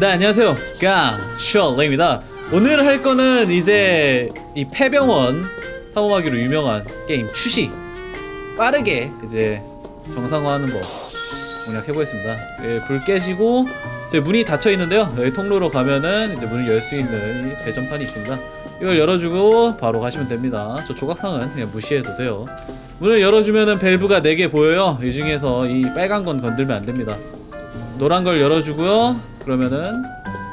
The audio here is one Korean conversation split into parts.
네 안녕하세요. 깡쇼레입니다. 오늘 할 거는 이제 이 폐병원 탐험하기로 유명한 게임 추시. 빠르게 이제 정상화하는 법 공략해 보겠습니다. 예, 불 깨지고 저희 문이 닫혀 있는데요. 여기 통로로 가면은 이제 문을 열 수 있는 이 배전판이 있습니다. 이걸 열어주고 바로 가시면 됩니다. 저 조각상은 그냥 무시해도 돼요. 문을 열어주면은 밸브가 4개 보여요. 이 중에서 이 빨간 건 건들면 안 됩니다. 노란 걸 열어주고요. 그러면은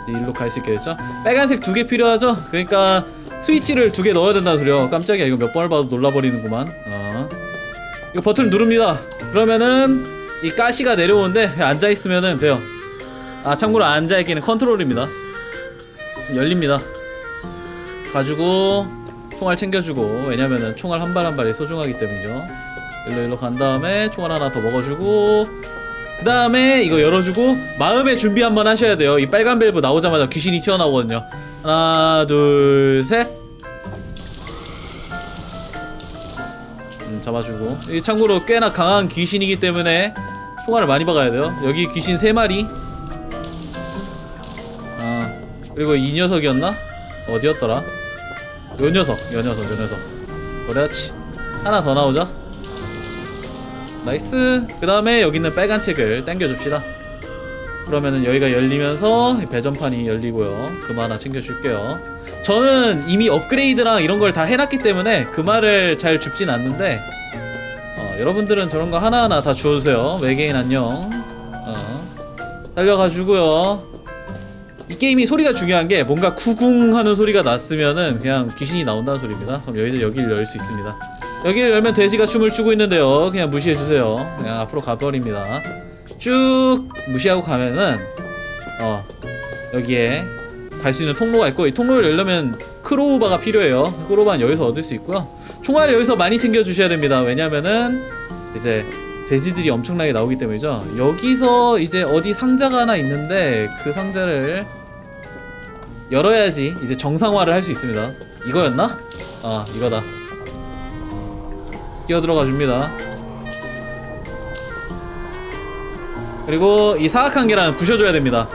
이제 일로 갈 수 있게 됐죠. 빨간색 두 개 필요하죠. 그러니까 스위치를 두 개 넣어야 된다는 소리요. 깜짝이야 이거 몇 번을 봐도 놀라버리는구만. 어. 이거 버튼 누릅니다. 그러면은 이 가시가 내려오는데 앉아 있으면은 돼요. 아 참고로 앉아 있기는 컨트롤입니다. 열립니다. 가지고 총알 챙겨주고 왜냐면은 총알 한 발 한 발이 소중하기 때문이죠. 일로 일로 간 다음에 총알 하나 더 먹어주고 그 다음에 이거 열어주고 마음의 준비 한번 하셔야 돼요. 이 빨간 밸브 나오자마자 귀신이 튀어나오거든요. 하나, 둘, 셋. 음, 잡아주고. 이 참고로 꽤나 강한 귀신이기 때문에 총알을 많이 박아야 돼요. 여기 귀신 세 마리. 아 그리고 이 녀석이었나? 어디였더라? 요 녀석, 요 녀석, 요 녀석. 그렇지. 하나 더 나오자. 나이스. 그 다음에 여기 있는 빨간 책을 당겨줍시다. 그러면은 여기가 열리면서 이 배전판이 열리고요. 금화 하나 챙겨줄게요. 저는 이미 업그레이드랑 이런 걸 다 해놨기 때문에 금화를 잘 줍진 않는데 어, 여러분들은 저런 거 하나하나 다 주워주세요. 외계인 안녕. 어, 달려가지고요. 이 게임이 소리가 중요한 게 뭔가 쿠궁 하는 소리가 났으면은 그냥 귀신이 나온다는 소리입니다. 그럼 여기서 여기를 열 수 있습니다 여기를 열면 돼지가 춤을 추고 있는데요. 그냥 무시해주세요. 그냥 앞으로 가버립니다. 쭉 무시하고 가면은 어 여기에 갈 수 있는 통로가 있고 이 통로를 열려면 크로우바가 필요해요. 크로우바는 여기서 얻을 수 있고요. 총알을 여기서 많이 챙겨주셔야 됩니다. 왜냐면은 이제 돼지들이 엄청나게 나오기 때문이죠. 여기서 이제 어디 상자가 하나 있는데 그 상자를 열어야지 이제 정상화를 할 수 있습니다. 이거였나? 아 이거다. 뛰어 들어가 줍니다. 그리고 이 사악한 계란 부셔줘야 됩니다.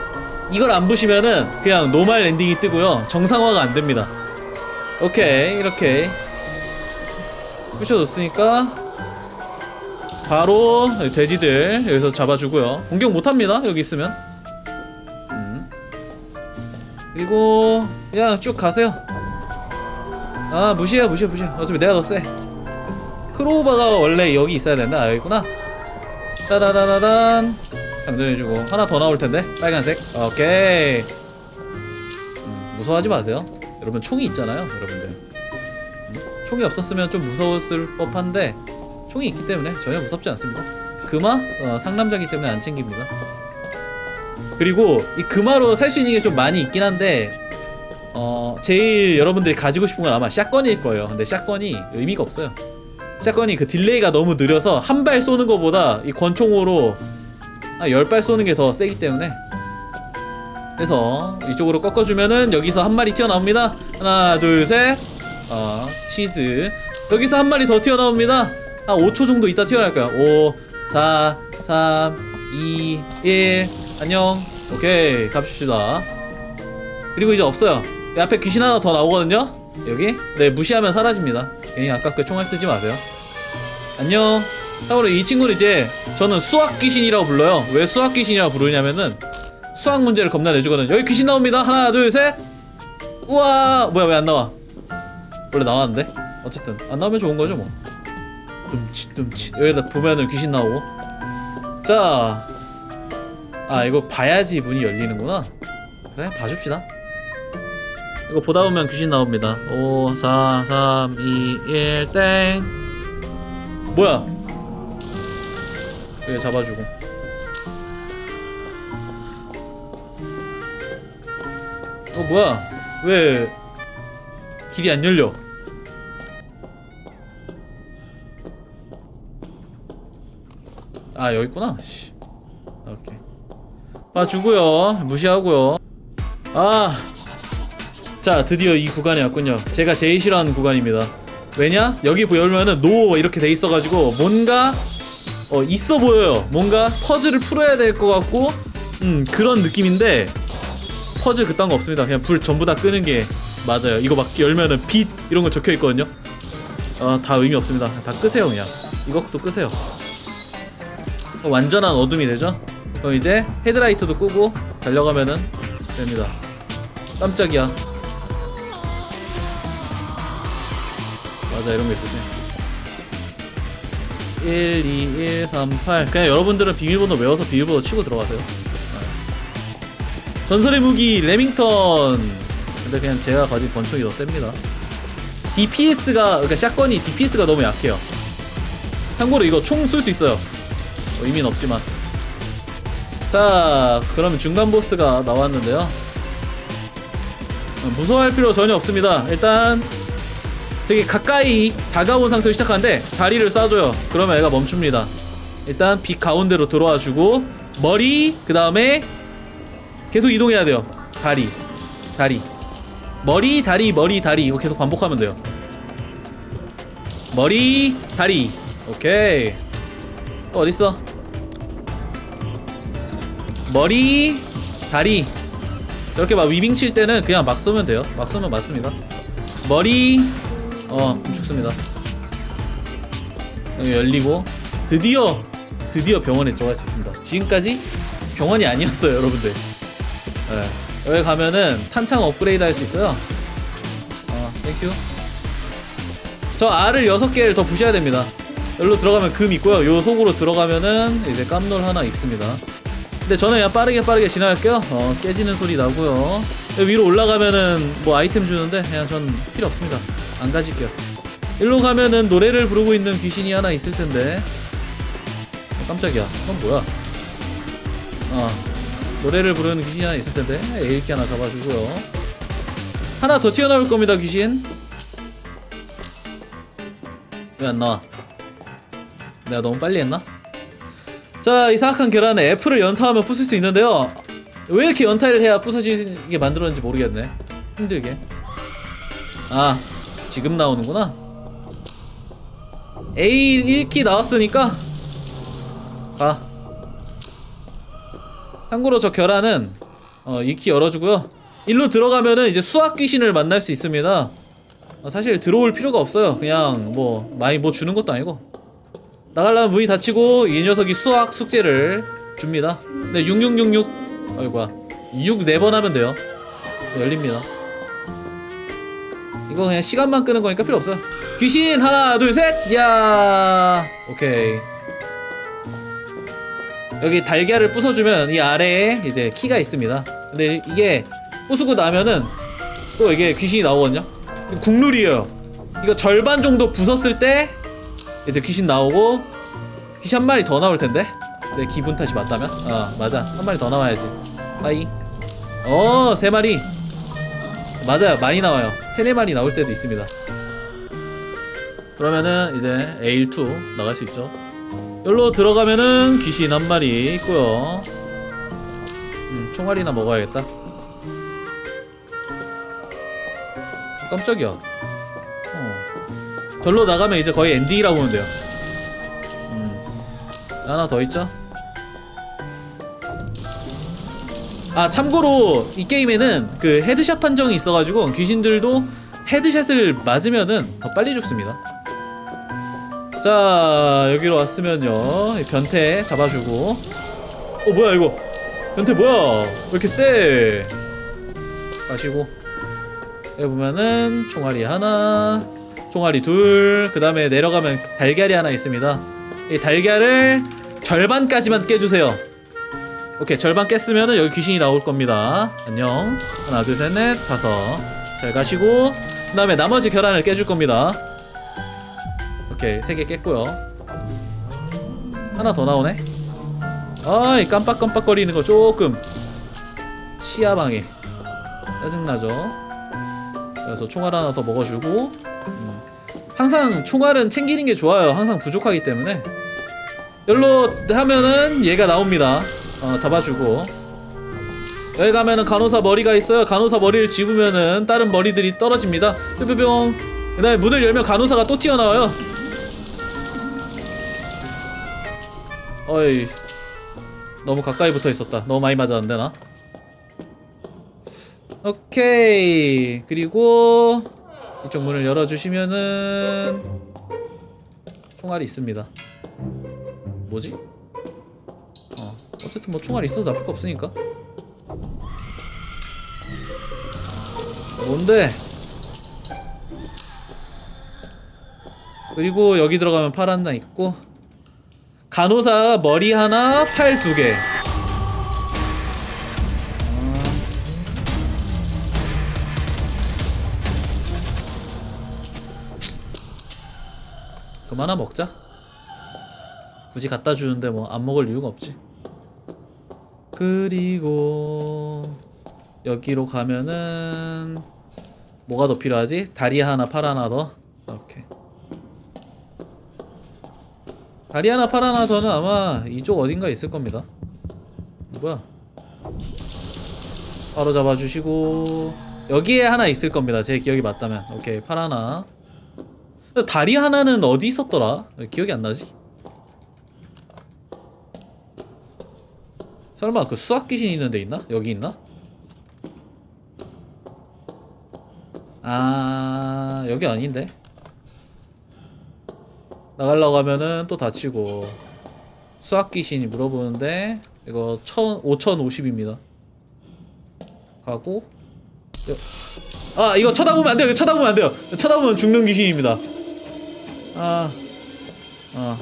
이걸 안 부시면은 그냥 노말 랜딩이 뜨고요. 정상화가 안 됩니다. 오케이 이렇게 부셔줬으니까 바로 돼지들 여기서 잡아주고요. 공격 못합니다. 여기 있으면. 음. 그리고 그냥 쭉 가세요. 아 무시해 무시해 무시해. 어차피 내가 더 세. 크로우바가 원래 여기 있어야 된다. 아, 여기 있구나. 따다다다단. 당근해주고 하나 더 나올 텐데 빨간색. 오케이. 음, 무서워하지 마세요. 여러분 총이 있잖아요, 여러분들. 음, 총이 없었으면 좀 무서웠을 법한데 총이 있기 때문에 전혀 무섭지 않습니다. 금화 어, 상남자기 때문에 안 챙깁니다. 그리고 이 금화로 살 수 있는 게 좀 많이 있긴 한데 어 제일 여러분들이 가지고 싶은 건 아마 샷건일 거예요. 근데 샷건이 의미가 없어요. 샷건이 그 딜레이가 너무 느려서 한 발 쏘는 것보다 이 권총으로 한 10발 쏘는 게 더 세기 때문에. 그래서 이쪽으로 꺾어주면은 여기서 한 마리 튀어나옵니다. 하나 둘셋. 어, 치즈. 여기서 한 마리 더 튀어나옵니다. 한 5초 정도 있다 튀어나올 거야. 5 4 3 2 1 안녕. 오케이. 갑시다. 그리고 이제 없어요. 이 앞에 귀신 하나 더 나오거든요. 여기? 네 무시하면 사라집니다. 괜히 아깝게 총알 쓰지 마세요 안녕. 참고로 이 친구는 이제 저는 수학 귀신이라고 불러요. 왜 수학 귀신이라고 부르냐면은 수학 문제를 겁나 내주거든요 여기 귀신 나옵니다. 하나 둘셋. 우와. 뭐야 왜 안 나와? 원래 나왔는데? 어쨌든 안 나오면 좋은 거죠 뭐. 둠치 둠치. 여기다 보면은 귀신 나오고. 자. 아 이거 봐야지 문이 열리는구나. 그래 봐줍시다. 이거 보다 보면 귀신 나옵니다. 5 4 3 2 1땡 뭐야? 그래 잡아주고. 어 뭐야? 왜 길이 안 열려? 아 여기 있구나. 씨. 오케이. 봐주고요. 무시하고요. 아 자 드디어 이 구간에 왔군요. 제가 제일 싫어하는 구간입니다 왜냐 여기 열면은 노 이렇게 돼 있어가지고 뭔가 어 있어 보여요 뭔가 퍼즐을 풀어야 될 것 같고 음 그런 느낌인데 퍼즐 그딴 거 없습니다. 그냥 불 전부 다 끄는 게 맞아요. 이거 막 열면은 빛 이런 거 적혀 있거든요. 어, 다 의미 없습니다. 다 끄세요 그냥. 이것도 끄세요. 어, 완전한 어둠이 되죠? 그럼 이제 헤드라이트도 끄고 달려가면은 됩니다. 깜짝이야. 맞아 이런 거 있었지. 1, 2, 1, 3, 8 그냥 여러분들은 비밀번호 외워서 비밀번호 치고 들어가세요. 네. 전설의 무기 레밍턴. 근데 그냥 제가 가진 권총이 더 셉니다. DPS가 그러니까 샷건이 DPS가 너무 약해요. 참고로 이거 총 쏠 수 있어요. 뭐 의미는 없지만. 자 그러면 중간 보스가 나왔는데요. 무서워할 필요 전혀 없습니다. 일단 되게 가까이 다가온 상태로 시작하는데 다리를 쏴줘요. 그러면 애가 멈춥니다. 일단 빛 가운데로 들어와 주고 머리 그 다음에 계속 이동해야 돼요. 다리 다리 머리 다리 머리 다리 이거 계속 반복하면 돼요. 머리 다리 오케이 또 어딨어? 머리 다리 이렇게 막 위빙 칠 때는 그냥 막 쏘면 돼요. 막 쏘면 맞습니다. 머리 어 죽습니다. 여기 열리고 드디어 드디어 병원에 들어갈 수 있습니다. 지금까지 병원이 아니었어요, 여러분들. 네. 여기 가면은 탄창 업그레이드 할 수 있어요. 어, 땡큐. 저 알을 6개를 더 부셔야 됩니다. 여기로 들어가면 금 있고요. 요 속으로 들어가면은 이제 깜놀 하나 있습니다. 근데 저는 그냥 빠르게 빠르게 지나갈게요. 어, 깨지는 소리 나고요. 위로 올라가면은 뭐 아이템 주는데 그냥 전 필요 없습니다. 안 가질게요. 일로 가면은 노래를 부르고 있는 귀신이 하나 있을 텐데. 어, 깜짝이야. 그건 뭐야? 어, 노래를 부르는 귀신이 하나 있을 텐데. 에일기 하나 잡아주고요. 하나 더 튀어나올 겁니다, 귀신. 왜 안 나와? 내가 너무 빨리 했나? 자, 이 사악한 계란에 애플을 연타하면 부술 수 있는데요. 왜 이렇게 연타를 해야 부서지게 만들었는지 모르겠네. 힘들게. 아, 지금 나오는구나. A 1키 나왔으니까 가. 참고로 저 계란은 어, 2키 열어주고요. 일로 들어가면은 이제 수학 귀신을 만날 수 있습니다. 어, 사실 들어올 필요가 없어요. 그냥 뭐 많이 뭐 주는 것도 아니고 나가려면 문이 닫히고 이 녀석이 수학 숙제를 줍니다. 네, 6666 아이고야 6 4번 하면 돼요. 네, 열립니다. 이거 그냥 시간만 끄는 거니까 필요 없어요. 귀신 하나 둘 셋. 야 오케이. 여기 달걀을 부숴주면 이 아래에 이제 키가 있습니다. 근데 이게 부수고 나면은 또 이게 귀신이 나오거든요. 국룰이에요. 이거 절반 정도 부쉈을 때 이제 귀신 나오고 귀신 한 마리 더 나올 텐데. 내 기분 탓이 맞다면? 아 맞아 한 마리 더 나와야지. 하이. 어세 마리. 맞아요 많이 나와요. 세네 마리 나올 때도 있습니다. 그러면은 이제 A2 나갈 수 있죠. 여기로 들어가면은 귀신 한 마리 있고요. 음, 총알이나 먹어야겠다. 깜짝이야. 어. 절로 나가면 이제 거의 엔딩이라고 보면 돼요. 음. 하나 더 있죠? 아 참고로 이 게임에는 그 헤드샷 판정이 있어가지고 귀신들도 헤드샷을 맞으면은 더 빨리 죽습니다. 자 여기로 왔으면요. 이 변태 잡아주고. 어 뭐야 이거? 변태 뭐야? 왜 이렇게 세 가시고. 여기 보면은 총알이 하나 총알이 둘그 다음에 내려가면 달걀이 하나 있습니다. 이 달걀을 절반까지만 깨주세요 오케이 절반 깼으면은 여기 귀신이 나올 겁니다. 안녕. 하나 둘 셋 넷 다섯. 잘 가시고 그 다음에 나머지 계란을 깨줄 겁니다. 오케이 세 개 깼고요. 하나 더 나오네. 아이 깜빡깜빡거리는 거 조금. 시야 방해. 짜증나죠? 그래서 총알 하나 더 먹어주고 음. 항상 총알은 챙기는 게 좋아요. 항상 부족하기 때문에. 열로 하면은 얘가 나옵니다 어, 잡아주고. 여기 가면은 간호사 머리가 있어요. 간호사 머리를 집으면은 다른 머리들이 떨어집니다. 뿅뿅뿅 그 다음에 문을 열면 간호사가 또 튀어나와요. 어이. 너무 가까이 붙어 있었다. 너무 많이 맞았는데 나? 오케이. 그리고 이쪽 문을 열어주시면은 총알이 있습니다. 뭐지? 어 어쨌든 뭐 총알이 있어도 나쁠 거 없으니까. 뭔데? 그리고 여기 들어가면 팔 하나 있고 간호사 머리 하나 팔 두 개. 그만 하나 먹자. 굳이 갖다 주는데 뭐 안 먹을 이유가 없지 그리고 여기로 가면은 뭐가 더 필요하지? 다리 하나 팔 하나 더? 오케이. 다리 하나 팔 하나 더는 아마 이쪽 어딘가 있을 겁니다. 뭐야? 바로 잡아주시고 여기에 하나 있을 겁니다. 제 기억이 맞다면. 오케이 팔 하나. 다리 하나는 어디 있었더라? 기억이 안 나지? 설마 그 수학 귀신 있는 데 있나? 여기 있나? 아 여기 아닌데? 나가려고 하면은 또 다치고. 수학 귀신이 물어보는데 이거 1000, 5050입니다. 가고. 여- 아 이거 쳐다보면 안 돼요. 이거 쳐다보면 안 돼요. 쳐다보면 죽는 귀신입니다. 아, 아,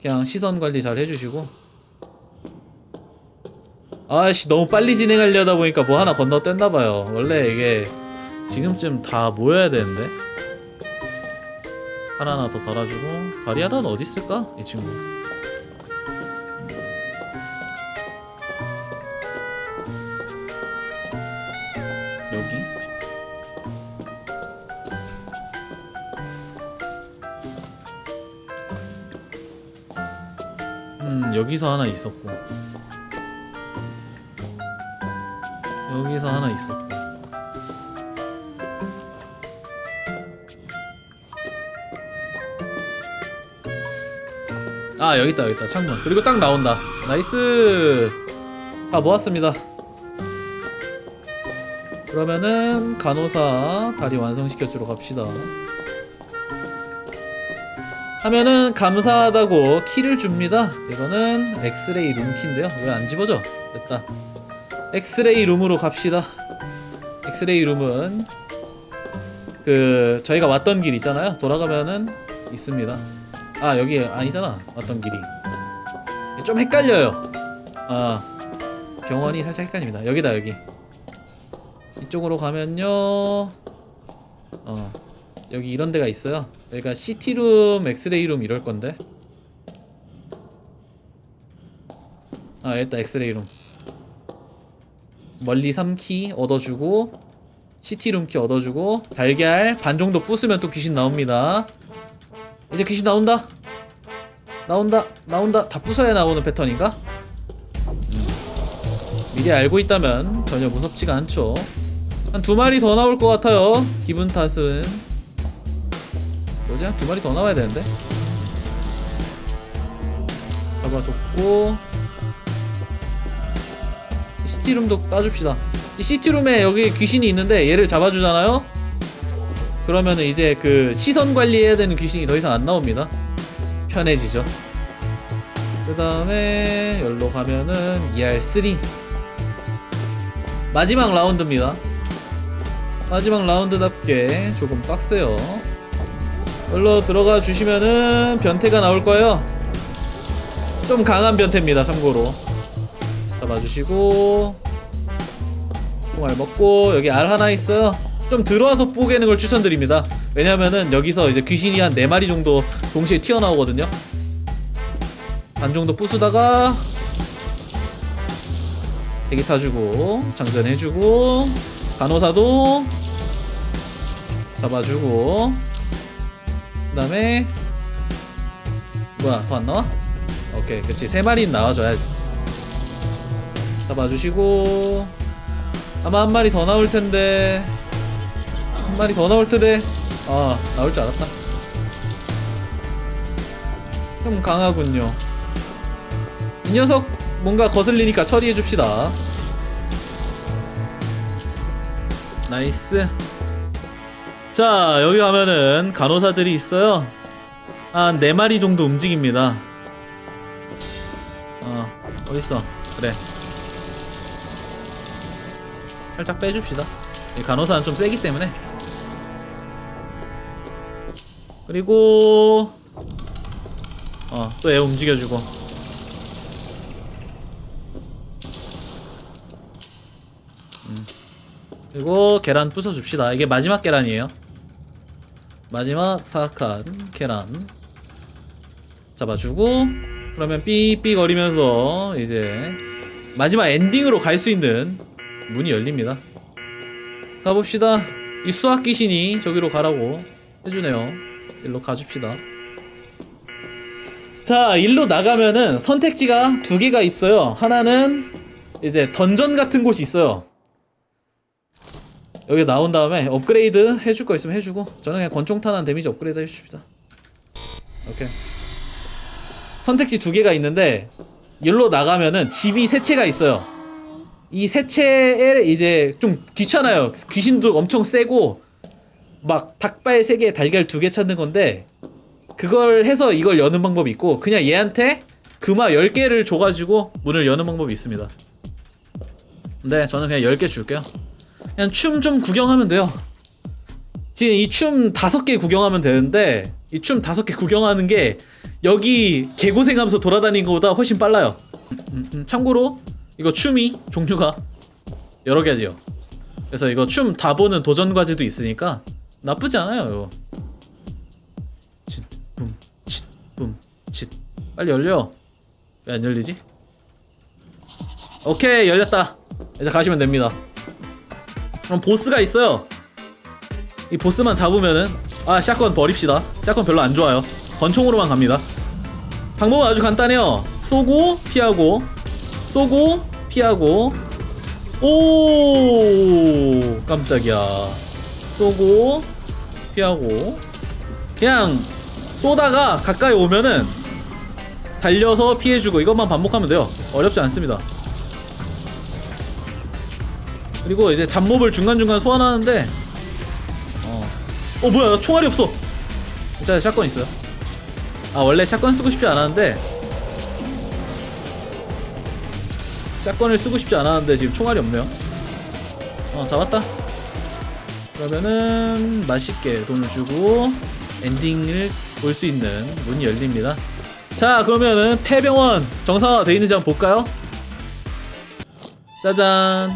그냥 시선 관리 잘 해주시고. 아씨, 너무 빨리 진행하려다 보니까 뭐 하나 건너뗐나봐요. 원래 이게 지금쯤 다 모여야 되는데. 하나 더 달아주고. 하나는 어디 있을까? 이 친구. 여기. 음 여기서 하나 있었고 여기서 하나 있었고 아 여기 있다 여기 있다 창문 그리고 딱 나온다 나이스 다 모았습니다 그러면은 간호사 다리 완성시켜 주러 갑시다 하면은 감사하다고 키를 줍니다. 이거는 엑스레이 룸 키인데요. 왜 안 집어져? 됐다. 엑스레이 룸으로 갑시다. 엑스레이 룸은 그 저희가 왔던 길 있잖아요. 돌아가면은 있습니다. 아 여기 아니잖아. 왔던 길이 좀 헷갈려요. 아 병원이 살짝 헷갈립니다. 여기다 여기. 이쪽으로 가면요. 어 여기 이런 데가 있어요. 여기가 CT룸, 엑스레이룸 이럴 건데. 아, 여기다 엑스레이룸. 멀리 3키 얻어주고 CT룸 키 얻어주고 달걀 반 정도 부수면 또 귀신 나옵니다. 이제 귀신 나온다. 나온다. 나온다. 다 부숴야 나오는 패턴인가? 음. 미리 알고 있다면 전혀 무섭지가 않죠. 한 두 마리 더 나올 것 같아요. 기분 탓은. 뭐지? 한두 마리 더 나와야 되는데? 잡아줬고 이 시티룸도 따줍시다 이 시티룸에 여기 귀신이 있는데 얘를 잡아주잖아요? 그러면은 이제 그 시선 관리해야 되는 귀신이 더 이상 안 나옵니다 편해지죠 그 다음에 열로 가면은 ER3 마지막 라운드입니다 마지막 라운드답게 조금 빡세요 열로 들어가 주시면은 변태가 나올 거예요. 좀 강한 변태입니다. 참고로 잡아주시고 총알 먹고 여기 알 하나 있어요. 좀 들어와서 뽀개는 걸 추천드립니다. 왜냐면은 여기서 이제 귀신이 한 4마리 정도 동시에 튀어나오거든요. 반 정도 부수다가 대기 타주고 장전해주고 간호사도 잡아주고 그 다음에 뭐야 더 안 나와? 오케이 그치 세 마리 나와줘야지 잡아주시고 아마 한 마리 더 나올 텐데 한 마리 더 나올 텐데 아 나올 줄 알았다 좀 강하군요 이 녀석 뭔가 거슬리니까 처리해 줍시다 나이스. 자, 여기 가면은 간호사들이 있어요. 한네 마리 정도 움직입니다. 어, 어딨어? 그래. 살짝 빼줍시다. 이 간호사는 좀 세기 때문에. 그리고 어, 또 애 움직여주고. 음. 그리고 계란 부숴줍시다. 이게 마지막 계란이에요. 마지막 사악한 계란 잡아주고 그러면 삐삐 거리면서 이제 마지막 엔딩으로 갈 수 있는 문이 열립니다. 가봅시다. 이 수학 귀신이 저기로 가라고 해주네요. 일로 가줍시다. 자, 일로 나가면은 선택지가 두 개가 있어요. 하나는 이제 던전 같은 곳이 있어요. 여기 나온 다음에 업그레이드 해줄 거 있으면 해주고 저는 그냥 권총탄환 데미지 업그레이드 해주십니다. 오케이. 선택지 두 개가 있는데 일로 나가면은 집이 세 채가 있어요. 이세 채에 이제 좀 귀찮아요. 귀신도 엄청 세고 막 닭발 세 개, 달걀 두 개 찾는 건데 그걸 해서 이걸 여는 방법이 있고 그냥 얘한테 금화 10개를 줘가지고 문을 여는 방법이 있습니다. 네, 저는 그냥 10개 줄게요. 그냥 춤 좀 구경하면 돼요. 지금 이 춤 다섯 개 구경하면 되는데 이 춤 다섯 개 구경하는 게 여기 개고생하면서 돌아다니는 것보다 훨씬 빨라요. 음, 음, 참고로 이거 춤이 종류가 여러 가지요. 그래서 이거 춤 다 보는 도전 과제도 있으니까 나쁘지 않아요. 이거. 빨리 열려. 왜 안 열리지? 오케이 열렸다. 이제 가시면 됩니다. 그럼 보스가 있어요. 이 보스만 잡으면은 아 샷건 버립시다. 샷건 별로 안 좋아요. 권총으로만 갑니다. 방법은 아주 간단해요. 쏘고 피하고 쏘고 피하고 오 깜짝이야. 쏘고 피하고 그냥 쏘다가 가까이 오면은 달려서 피해주고 이것만 반복하면 돼요. 어렵지 않습니다. 그리고 이제 잡몹을 중간중간 소환하는데 어, 어 뭐야 나 총알이 없어 자 샷건 있어요 아 원래 샷건 쓰고 싶지 않았는데 샷건을 쓰고 싶지 않았는데 지금 총알이 없네요 어 잡았다 그러면은 맛있게 돈을 주고 엔딩을 볼 수 있는 문이 열립니다 자 그러면은 폐병원 정상화 돼 있는지 한번 볼까요 짜잔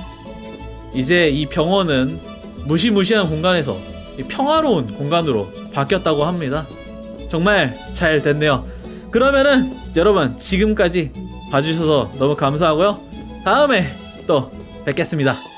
이제 이 병원은 무시무시한 공간에서 이 평화로운 공간으로 바뀌었다고 합니다. 정말 잘 됐네요. 그러면은 여러분 지금까지 봐주셔서 너무 감사하고요. 다음에 또 뵙겠습니다.